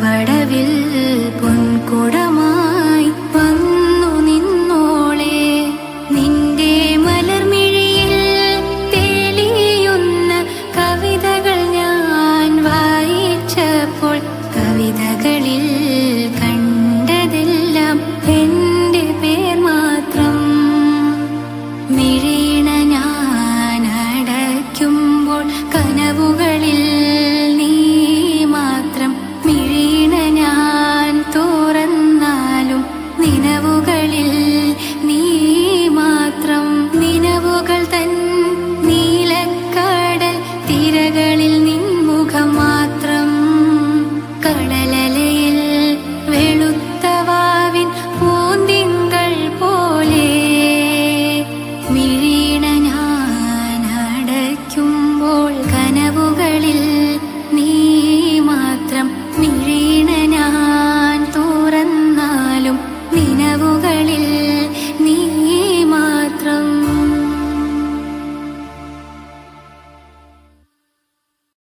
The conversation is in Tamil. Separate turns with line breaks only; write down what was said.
படவில் பொன் கொட തിരകളിൽ നിൻമുഖമാത്ര